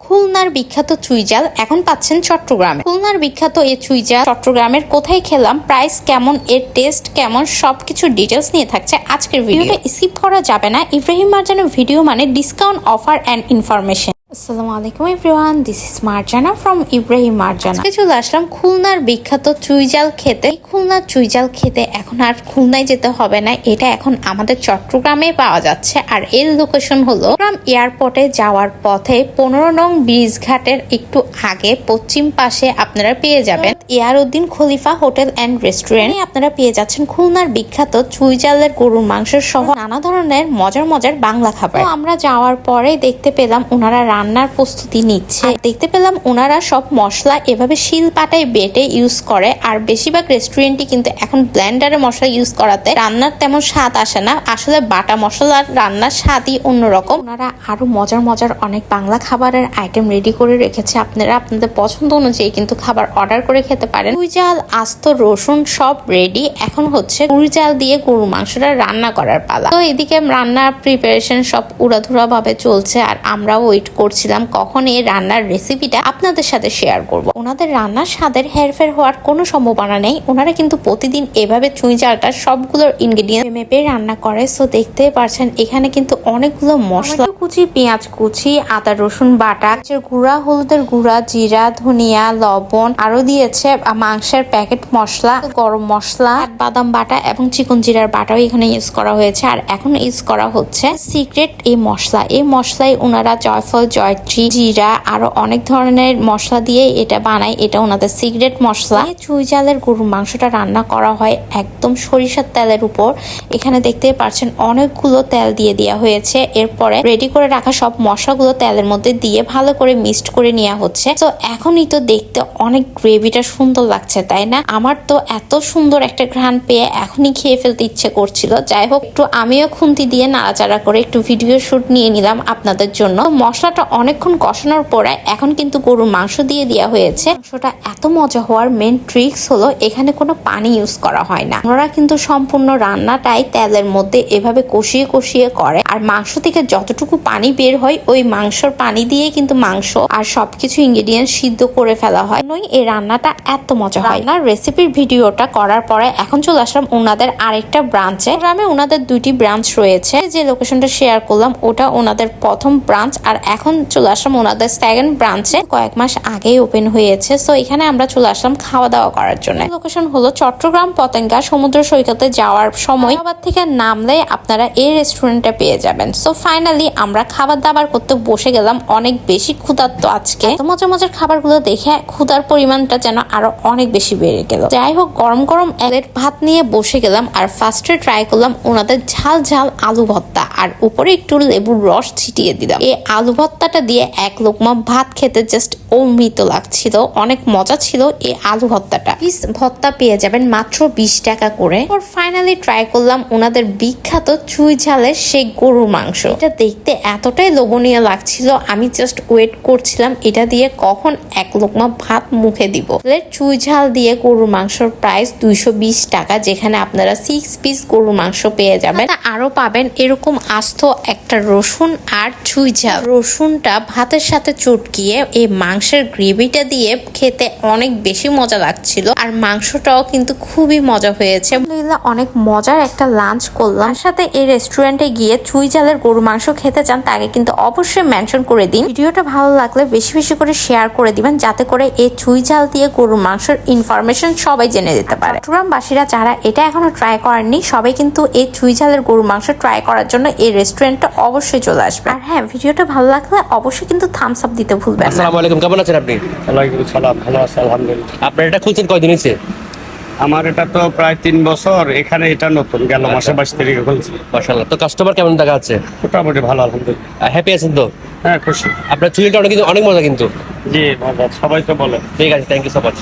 খুলনার বিখ্যাত চুইজাল এখন পাচ্ছেন চট্টগ্রামে। খুলনার বিখ্যাত এ চুইজাল চট্টগ্রামের কোথায় খেলাম প্রাইস কেমন এর টেস্ট কেমন সবকিছু ডিটেলস নিয়ে থাকছে আজকের ভিডিওটা স্কিপ করা যাবে না ইব্রাহিম মার্জানের ভিডিও মানে ডিসকাউন্ট অফার অ্যান্ড ইনফরমেশন আসসালামু আলাইকুম this is Marjana from Ibrahim Marjana. চলে আসলাম খুলনার বিখ্যাত চুইজাল খেতে। খুলনার চুইজাল খেতে এখন আর খুলনায় যেতে হবে না, এটা এখন আমাদের চট্টগ্রামে পাওয়া যাচ্ছে। আর এর লোকেশন হলো এয়ারপোর্টে যাওয়ার পথে পনেরো নং ব্রিজ ঘাটের একটু আগে পশ্চিম পাশে আপনারা পেয়ে যাবেন Yaruddin Khalifa hotel and restaurant. আপনারা পেয়ে যাচ্ছেন খুলনার বিখ্যাত চুইজালের গরুর মাংস সহ নানা ধরনের মজার মজার বাংলা খাবার। আমরা যাওয়ার পরে দেখতে পেলাম ওনারা রান্নার প্রস্তুতি নিচ্ছে। দেখতে পেলাম ওনারা সব মশলা এভাবে শিল পাটায় বেটে ইউজ করে। আর বেশিরভাগ রেস্টুরেন্টই কিন্তু এখন ব্লেন্ডারে মশলা ইউজ করাতে রান্নার তেমন স্বাদ আসে না। আসলে বাটা মশলার রান্নার স্বাদই অন্যরকম। ওনারা আরও মজার মজার অনেক বাংলা খাবারের আইটেম রেডি করে রেখেছে। আপনারা আপনাদের পছন্দ অনুযায়ী কিন্তু খাবার অর্ডার করে খেতে পারেন। পুঁই জাল, আস্ত, রসুন সব রেডি এখন হচ্ছে পুঁই জাল দিয়ে গরু মাংসটা রান্না করার পালা। তো এদিকে রান্নার প্রিপারেশন সব উড়াধুরা ভাবে চলছে। আর আমরাও ওয়েট করছিলাম কখন এই রান্নার রেসিপিটা আপনাদের সাথে শেয়ার করব। ওনাদের রান্নার স্বাদের হেরফের হওয়ার কোনো সম্ভাবনা নেই। ওনারা কিন্তু প্রতিদিন এভাবে চুঁই জালটা সবগুলোর ইনগ্রেডিয়েন্ট মেপে রান্না করে। সো দেখতে পারছেন এখানে কিন্তু অনেকগুলো মশলা কুচি পেঁয়াজ কুচি আদা রসুন বাটা গুঁড়া হলুদের গুঁড়া জিরা ধনিয়া লবণ আরও দিয়েছে। মাংসের প্যাকেট মশলা গরম মশলা বাদাম বাটা এবং চিকন জিরার বাটাও এখানে ইউজ করা হয়েছে। আর এখন ইউজ করা হচ্ছে সিক্রেট এই মশলা। এই মশলায় ওনারা জয়ফল জয়ত্রী জিরা আরও অনেক ধরনের মশলা দিয়ে এটা বানায়। এটা ওনাদের সিগারেট মশলা। চুই জালের গরুর মাংসটা রান্না করা হয় একদম সরিষার তেলের উপর। এখানে দেখতে পাচ্ছেন অনেকগুলো তেল দিয়ে দেওয়া হয়েছে। এরপরে রেডি করে রাখা সব মশলাগুলো তেলের মধ্যে দিয়ে ভালো করে মিক্সড করে নেওয়া হচ্ছে। তো এখনই তো দেখতে অনেক গ্রেভিটা সুন্দর লাগছে, তাই না? আমার তো এত সুন্দর একটা ঘ্রাণ পেয়ে এখনই খেয়ে ফেলতে ইচ্ছে করছিল। যাই হোক, একটু আমিও খুন্তি দিয়ে নাড়াচাড়া করে একটু ভিডিও শুট নিয়ে নিলাম আপনাদের জন্য। মশলাটা অনেকক্ষণ কষানোর পরে এখন কিন্তু গরুর মাংস দিয়ে দেওয়া হয়েছে। মাংসটা এত মজা হওয়ার মেন ট্রিক্স হলো এখানে কোনো পানি ইউজ করা হয় না। ওনারা কিন্তু সম্পূর্ণ রান্নাটাই তেলের মধ্যে এভাবে কষিয়ে কষিয়ে করে। আর মাংস থেকে যতটুকু পানি বের হয়, ওই মাংসর পানি দিয়ে কিন্তু মাংস আর সবকিছু ইনগ্রেডিয়েন্ট সিদ্ধ করে ফেলা হয়। নই এই রান্নাটা এত মজা হয়। না রেসিপির ভিডিওটা করার পরে এখন চলে আসলাম ওনাদের আরেকটা ব্রাঞ্চে গ্রামে ওনাদের দুইটি ব্রাঞ্চ রয়েছে। যে লোকেশনটা শেয়ার করলাম, ওটা ওনাদের প্রথম ব্রাঞ্চ আর এখন চলে আসলাম ওনাদের সেকেন্ড ব্রাঞ্চে কয়েক মাস আগেই ওপেন হয়েছে। সো এখানে আমরা চলে আসলাম খাওয়া দাওয়া করার জন্য। লোকেশন হলো চট্টগ্রাম পতেঙ্গা সমুদ্র সৈকতে যাওয়ার সময়। আবার থেকে নামলে আপনারা এই রেস্টুরেন্টে পেয়ে যাবেন। সো ফাইনালি আমরা খাবার দাবার করতে বসে গেলাম। অনেক বেশি ক্ষুধার্ত আজকে। এত মজার মজার খাবারগুলো দেখে ক্ষুধার পরিমাণটা যেন আরও অনেক বেশি বেড়ে গেল। যাই হোক গরম গরম প্লেট ভাত নিয়ে বসে গেলাম। আর ফার্স্টে ট্রাই করলাম ওনাদের ঝাল ঝাল আলু ভর্তা। আর উপরে একটু লেবুর রস ছিটিয়ে দিলাম। এই আলু ভর্তাটা দিয়ে এক লোকমা ভাত খেতে জাস্ট অমৃত লাগছিল অনেক মজা ছিল এই আলু ভর্তাটা। পিস ভর্তা পেয়ে যাবেন মাত্র বিশ টাকা করে। ওর ফাইনালি ট্রাই করলাম ওনাদের বিখ্যাত চুই ঝালের সেই গরুর মাংস। এটা দেখতে এতটাই লোভনীয় লাগছিল আমি জাস্ট ওয়েট করছিলাম এটা দিয়ে কখন এক লোকমা ভাত মুখে দিব। চুই ঝাল দিয়ে গরুর মাংসর প্রাইস দুইশো বিশ টাকা যেখানে আপনারা সিক্স পিস গরুর মাংস পেয়ে যাবেন। আরও পাবেন এরকম আস্ত একটা রসুন আর চুই ঝাল। রসুনটা ভাতের সাথে চটকিয়ে এই মাংসের গ্রেভিটা দিয়ে খেতে অনেক বেশি মজা লাগছিল। আর মাংসটাও কিন্তু খুবই মজা হয়েছে। আলহামদুলিল্লাহ অনেক মজার একটা লাঞ্চ করলাম। সাথে এই রেস্টুরেন্টে গিয়ে চুই ঝালের গরু মাংস খেতে চান তাকে কিন্তু অবশ্যই মেনশন করে দিন। ভিডিওটা ভালো লাগলে বেশি বেশি করে শেয়ার করে দিবেন যাতে করে এই চুই ঝাল দিয়ে গরুর মাংসের ইনফরমেশন সবাই জেনে যেতে পারে। চট্টগ্রামবাসীরা যারা এটা এখনও ট্রাই করেননি সবাই কিন্তু এই চুই ঝালের গরু মাংস ট্রাই করার জন্য এই রেস্টুরেন্টটা অবশ্যই চলে আসবে। আর হ্যাঁ ভিডিওটা ভালো লাগলে অবশ্যই কিন্তু থামস আপ দিতে ভুলবেন না। আসসালামু আলাইকুম কেমন আছেন আপনি? ওয়ালাইকুম সালাম ভালো আছে আলহামদুলিল্লাহ। আপনার এটা খুলছেন কয়দিন হয়েছে আমার এটা তো প্রায় তিন বছর এখানে এটা নতুন গেল মাসে বাইশ তারিখে খুলছে। মাশাআল্লাহ। তো কাস্টমার কেমন দেখা যাচ্ছে? মোটামুটি ভালো আলহামদুলিল্লাহ। হ্যাপি আছেন তো? হ্যাঁ খুশি। আপনার চুলটা অনেক কিন্তু অনেক মজা কিন্তু। জি মজা সবাই তো বলে। ঠিক আছে থ্যাংক ইউ সো মাচ